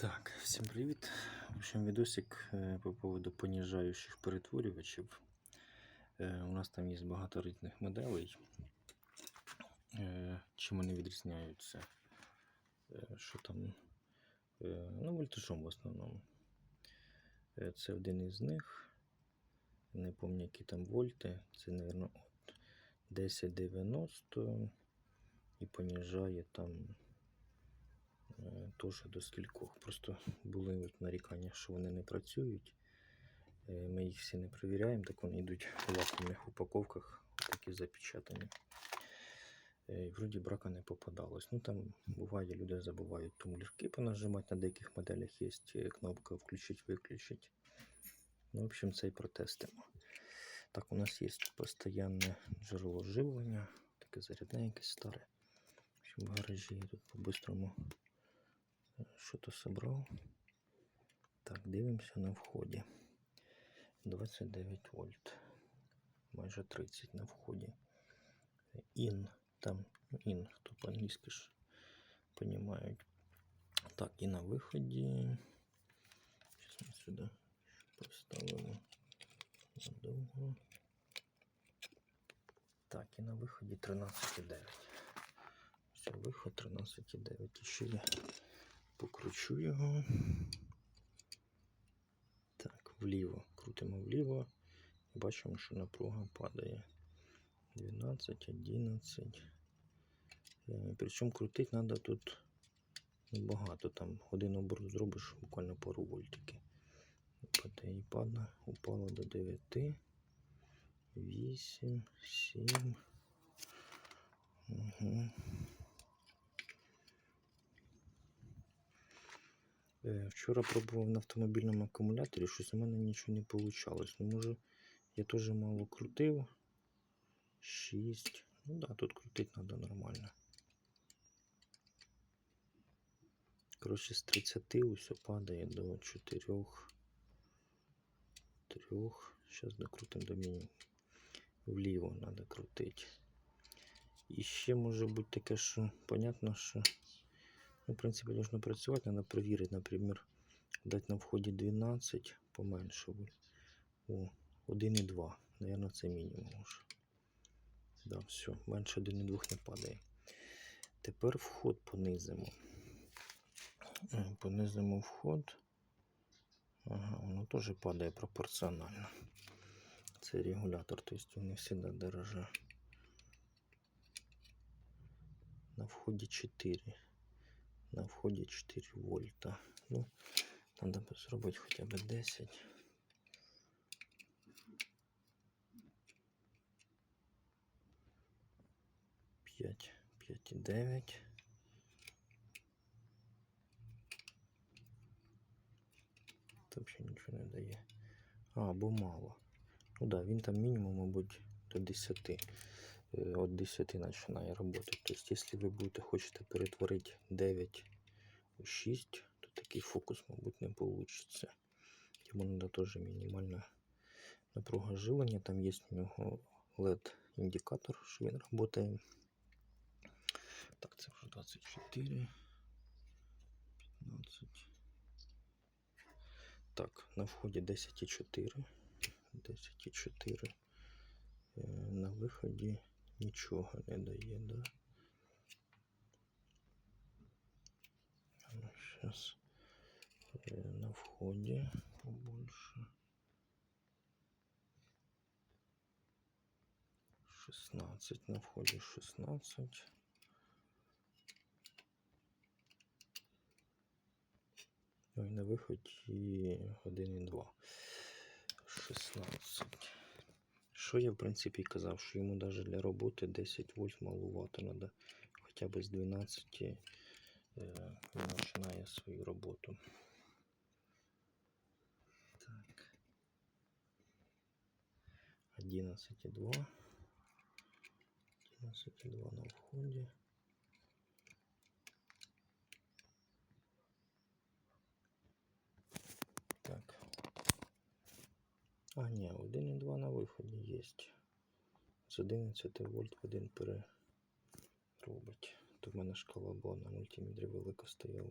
Так, всім привіт. В общем, відосик е, по поводу понижаючих перетворювачів. Е, У нас там є багато різних моделей. Е, Чим вони відрізняються? Що там? Ну, вольтажом в основному. Це один із них. Не пам'ятаю, які там вольти. Це, мабуть, 1090 і понижає там теж до скількох. Просто були нарікання, що вони не працюють. Е, Ми їх всі не перевіряємо, так вони йдуть у вакуумних упаковках, такі запечатані. Е, вроді брака не попадалось. Ну там буває, люди забувають тумблірки понажимати, на деяких моделях є е, кнопка включить-виключить. Ну, в общем, це і протестимо. Так, у нас є постійне джерело живлення, таке зарядне якесь старе. В общем, в гаражі я тут по-бистрому що-то собрав. Так, дивимося на вході. 29 вольт. Майже 30 на вході. Ін. Там ін, хто по-англійськи ж понімають. Так, і на виході. Зараз ми сюди поставимо надовго. Так, і на виході 13,9. Все, виход 13,9. І ще покручу його. Так, вліво. Крутимо вліво. Бачимо, що напруга падає. 12, 11. Е, Причому крутити треба тут багато. Там один оборот зробиш буквально пару вольтики. І падає. Упало до 9. 8, 7. Угу. Вчора пробував на автомобільному акумуляторі, щось у мене нічого не вийшло. Ну, може, я теж мало крутив. 6. Ну да, тут крутити треба нормально. Коротше, з 30 усе падає до 4. 3. Зараз докрутимо до мінімуму. Вліво треба крутити. І ще може бути таке, що понятно, що ну, в принципі должно працювати, треба перевірити, наприклад, дати на вході 12 поменше. О, 1,2. Наверное, це мінімум уже. Да, все, менше 1,2 не падає. Тепер вход понизимо. Понизимо вход. Ага, воно теж падає пропорціонально. Це регулятор, тобто він завжди дороже. На вході 4. На вході 4 вольта. Ну, треба зробити хоча б 10. П'ять, п'ять і дев'ять. Це взагалі нічого не дає. А, або мало. Ну да, він там мінімум, мабуть, до 10. Е, От 10 починає працювати. Тобто, якщо ви будете хочете перетворити 9 у 6, то такий фокус, мабуть, не вийде. Йому треба теж мінімальна напруга живлення. Там є у нього LED-індикатор, що він працює. Так, це вже 24. 15. Так, на вході 10,4. 10,4. Е, На виході нічого не дає, да? Сейчас на вході побольше. 16 на вході 16. Ну і на виході 1,2. 16. Що я в принципі казав, що йому навіть для роботи 10 вольт малувато треба хоча б з 12 е, він починає свою роботу. Так. 11,2. 11,2 на вході. Так. А, ні, 1,2 на виході є. З 11 вольт в один переробить. То в мене шкала була на мультимідрі велика стояла.